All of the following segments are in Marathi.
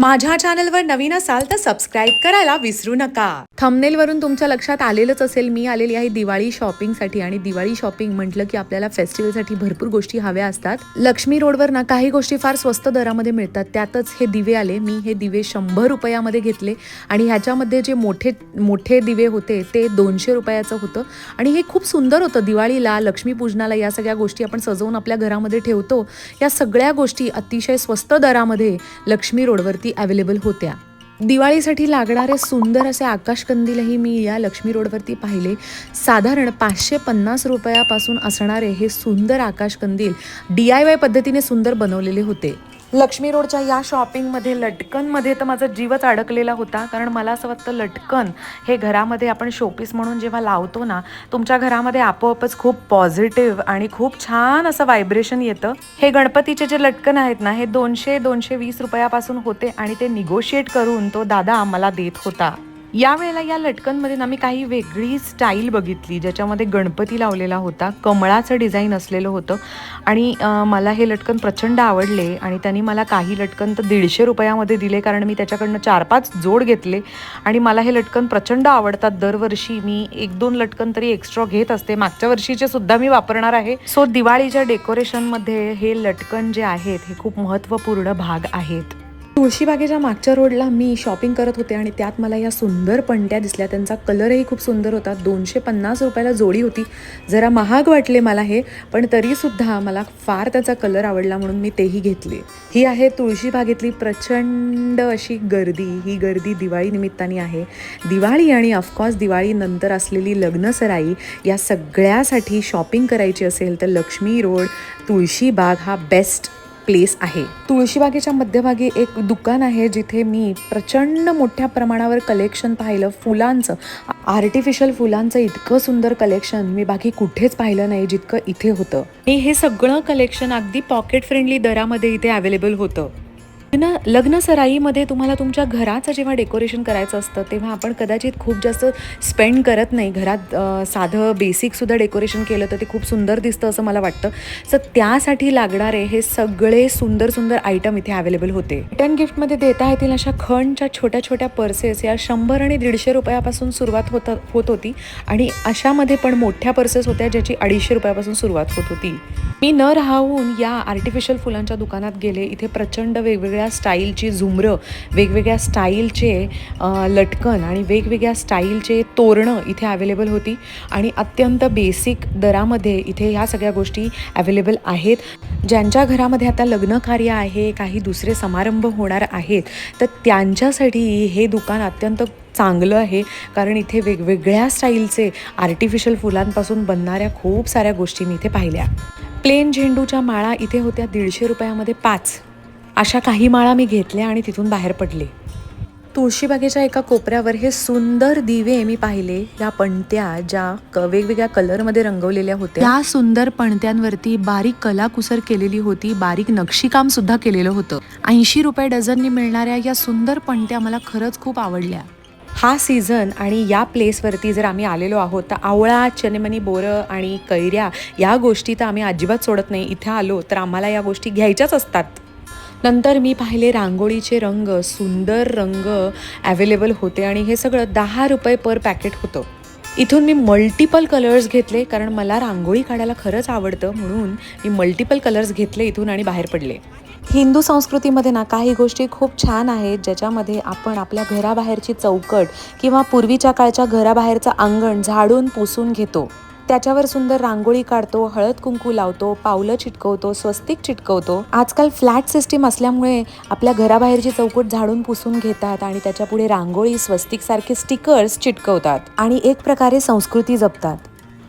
माझ्या चॅनलवर नवीन असाल तर सबस्क्राईब करायला विसरू नका. थंबनेल वरून तुमच्या लक्षात आलेलंच असेल मी आलेली आहे दिवाळी शॉपिंगसाठी आणि दिवाळी शॉपिंग म्हटलं की आपल्याला फेस्टिवलसाठी भरपूर गोष्टी हव्या असतात. लक्ष्मी रोडवर ना काही गोष्टी फार स्वस्त दरामध्ये मिळतात त्यातच हे दिवे आले. मी हे दिवे शंभर रुपयामध्ये घेतले आणि ह्याच्यामध्ये जे मोठे मोठे दिवे होते ते दोनशे रुपयाचं होतं. आणि हे खूप सुंदर होतं दिवाळीला लक्ष्मीपूजनाला या सगळ्या गोष्टी आपण सजवून आपल्या घरामध्ये ठेवतो. या सगळ्या गोष्टी अतिशय स्वस्त दरामध्ये लक्ष्मी रोडवरती अवेलेबल होत्या. दिवाळीसाठी लागणारे सुंदर असे आकाशकंदीलही मी या लक्ष्मी रोडवरती पाहिले. साधारण पाचशे पन्नास रुपयापासून असणारे हे सुंदर आकाशकंदील डी आय वाय पद्धतीने सुंदर बनवलेले होते. लक्ष्मी रोडच्या या शॉपिंगमध्ये लटकनमध्ये तर माझा जीवच अडकलेला होता. कारण मला असं वाटतं लटकन हे घरामध्ये आपण शोपीस म्हणून जेव्हा लावतो ना तुमच्या घरामध्ये आपोआपच खूप पॉझिटिव्ह आणि खूप छान असं व्हायब्रेशन येतं. हे गणपतीचे जे लटकन आहेत ना हे दोनशे दोनशे वीस रुपयापासून होते आणि ते निगोशिएट करून तो दादा आम्हाला देत होता. यावेळेला या लटकनमध्ये ना मी काही वेगळी स्टाईल बघितली ज्याच्यामध्ये गणपती लावलेला होता कमळाचं डिझाईन असलेलं होतं. आणि मला हे लटकन प्रचंड आवडले आणि त्यांनी मला काही लटकन तर दीडशे रुपयामध्ये दिले कारण मी त्याच्याकडनं चार पाच जोड घेतले. आणि मला हे लटकन प्रचंड आवडतात. दरवर्षी मी एक दोन लटकन तरी एक्स्ट्रा घेत असते. मागच्या वर्षीचे सुद्धा मी वापरणार आहे. सो दिवाळीच्या डेकोरेशनमध्ये हे लटकन जे आहेत हे खूप महत्त्वपूर्ण भाग आहेत. तुळशीबागेच्या मागच्या रोडला मी शॉपिंग करत होते आणि त्यात मला या सुंदर पणत्या दिसल्या. त्यांचा कलरही खूप सुंदर होता. दोनशे पन्नास रुपयाला जोडी होती. जरा महाग वाटले मला हे पण तरीसुद्धा मला फार त्याचा कलर आवडला म्हणून मी तेही घेतले. ही आहे तुळशीबागेतली प्रचंड अशी गर्दी. ही गर्दी दिवाळी निमित्ताने आहे. दिवाळी आणि ऑफकोर्स दिवाळीनंतर असलेली लग्नसराई या सगळ्यासाठी शॉपिंग करायची असेल तर लक्ष्मी रोड तुळशीबाग हा बेस्ट प्लेस आहे. तुळशीबागेच्या मध्यभागी एक दुकान आहे जिथे मी प्रचंड मोठ्या प्रमाणावर कलेक्शन पाहिलं. फुलांचं आर्टिफिशियल फुलांचं इतकं सुंदर कलेक्शन मी बाकी कुठेच पाहिलं नाही जितकं इथे होतं. आणि हे सगळं कलेक्शन अगदी पॉकेट फ्रेंडली दरामध्ये इथे अवेलेबल होतं. लग्न लग्न सराईमध्ये तुम्हाला तुमच्या घराचं जेव्हा डेकोरेशन करायचं असतं तेव्हा आपण कदाचित खूप जास्त स्पेंड करत नाही. घरात साधं बेसिकसुद्धा डेकोरेशन केलं तर ते खूप सुंदर दिसतं असं मला वाटतं. सो त्यासाठी लागणारे हे सगळे सुंदर सुंदर आयटम इथे अवेलेबल होते. रिटर्न गिफ्टमध्ये देता येतील अशा खणच्या छोट्या छोट्या पर्सेस या शंभर आणि दीडशे रुपयापासून सुरुवात होत होत होती. आणि अशामध्ये पण मोठ्या पर्सेस होत्या ज्याची अडीचशे रुपयापासून सुरुवात होत होती. मी न राहून या आर्टिफिशियल फुलांच्या दुकानात गेले. इथे प्रचंड वेगवेगळ्या स्टाईलची झुमरं वेगवेगळ्या स्टाईलचे लटकन आणि वेगवेगळ्या स्टाईलचे तोरणं इथे अवेलेबल होती. आणि अत्यंत बेसिक दरामध्ये इथे ह्या सगळ्या गोष्टी अवेलेबल आहेत. ज्यांच्या घरामध्ये आता लग्न कार्य आहे काही दुसरे समारंभ होणार आहेत तर त्यांच्यासाठी हे दुकान अत्यंत चांगलं आहे. कारण इथे वेगवेगळ्या स्टाईलचे आर्टिफिशियल फुलांपासून बनणाऱ्या खूप साऱ्या गोष्टी मी इथे पाहिल्या. प्लेन झेंडूच्या माळा इथे होत्या दीडशे रुपयामध्ये पाच. अशा काही माळा मी घेतल्या आणि तिथून बाहेर पडले. तुळशीबागेच्या एका कोपऱ्यावर हे सुंदर दिवे मी पाहिले. या पणत्या ज्या वेगवेगळ्या कलरमध्ये रंगवलेल्या होत्या. त्या सुंदर पणत्यांवरती बारीक कलाकुसर केलेली होती. बारीक नक्षीकाम सुद्धा केलेलं होतं. ऐंशी रुपये डझननी मिळणाऱ्या या सुंदर पणत्या मला खरंच खूप आवडल्या. हा सीझन आणि या प्लेसवरती जर आम्ही आलेलो आहोत तर आवळा चनेमनी बोरं आणि कैऱ्या या गोष्टी तर आम्ही अजिबात सोडत नाही. इथे आलो तर आम्हाला या गोष्टी घ्यायच्याच असतात. नंतर मी पाहिले रांगोळीचे रंग सुंदर रंग अवेलेबल होते आणि हे सगळं दहा रुपये पर पॅकेट होतं. इथून मी मल्टिपल कलर्स घेतले कारण मला रांगोळी काढायला खरंच आवडतं म्हणून मी मल्टिपल कलर्स घेतले इथून आणि बाहेर पडले. हिंदू संस्कृतीमध्ये ना काही गोष्टी खूप छान आहेत ज्याच्यामध्ये आपण आपल्या घराबाहेरची चौकट किंवा पूर्वीच्या काळच्या घराबाहेरचं अंगण झाडून पुसून घेतो. त्याच्यावर सुंदर रांगोळी काढतो हळद कुंकू लावतो पावलं चिटकवतो स्वस्तिक चिटकवतो. आजकाल फ्लॅट सिस्टीम असल्यामुळे आपल्या घराबाहेरची चौकट झाडून पुसून घेतात आणि त्याच्या पुढे रांगोळी स्वस्तिक सारखे स्टिकर्स चिटकवतात आणि एक प्रकारे संस्कृती जपतात.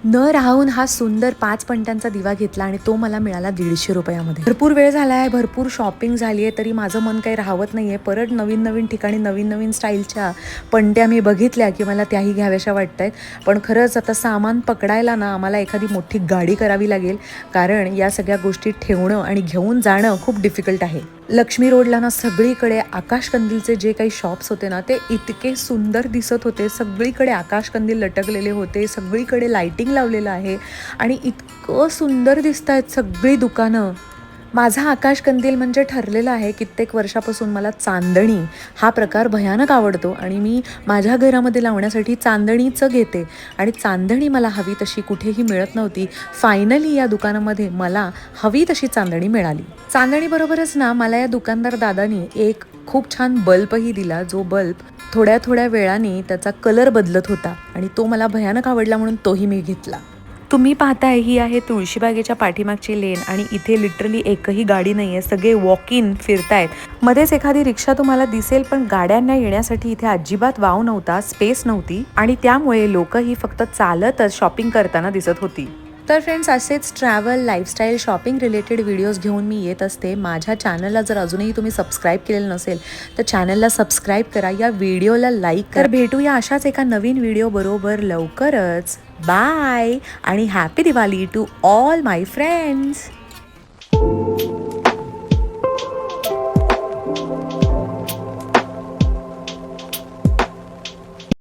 न राहून हा सुंदर पाच पणत्यांचा दिवा घेतला आणि तो मला मिळाला दीडशे रुपयामध्ये. भरपूर वेळ झाला आहे भरपूर शॉपिंग झाली आहे तरी माझं मन काही राहत नाही आहे परत नवीन नवीन ठिकाणी नवीन नवीन स्टाईलच्या पंट्या मी बघितल्या की मला त्याही घ्याव्याशा वाटत आहेत पण खरंच आता सामान पकडायला ना आम्हाला एखादी मोठी गाडी करावी लागेल. कारण या सगळ्या गोष्टी ठेवणं आणि घेऊन जाणं खूप डिफिकल्ट आहे. लक्ष्मी रोडला ना सगळीकडे आकाशकंदीलचे जे काही शॉप्स होते ना ते इतके सुंदर दिसत होते. सगळीकडे आकाशकंदील लटकलेले होते सगळीकडे लाइटिंग लावलेलं आहे आणि इतकं सुंदर दिसत आहेत सगळी दुकानं. माझा आकाशकंदील म्हणजे ठरलेलं आहे कित्येक वर्षापासून मला चांदणी हा प्रकार भयानक आवडतो आणि मी माझ्या घरामध्ये लावण्यासाठी चांदणीचं घेते. आणि चांदणी मला हवी तशी कुठेही मिळत नव्हती. फायनली या दुकानामध्ये मला हवी तशी चांदणी मिळाली. चांदणीबरोबरच ना मला या दुकानदार दादानी एक खूप छान बल्बही दिला जो बल्ब थोड्या थोड्या वेळाने त्याचा कलर बदलत होता आणि तो मला भयानक आवडला म्हणून तोही मी घेतला. तुम्ही पाहताय ही आहे तुळशीबागेच्या पाठीमागची लेन आणि इथे लिटरली एकही गाडी नाही आहे सगळे वॉक इन फिरतायत. मध्येच एखादी रिक्षा तुम्हाला दिसेल पण गाड्यांना येण्यासाठी इथे अजिबात वाव नव्हता स्पेस नव्हती आणि त्यामुळे लोकही फक्त चालतच शॉपिंग करताना दिसत होती. तर फ्रेंड्स असेच travel lifestyle shopping related videos घेऊन मी येत असते. माझ्या चॅनलला जर अजूनही तुम्ही सबस्क्राईब केलेलं नसेल तर चॅनलला सबस्क्राईब करा. या व्हिडिओला लाईक तर भेटूया अशाच एका नवीन व्हिडिओ बरोबर लवकरच. बाय. आणि happy Diwali to all my friends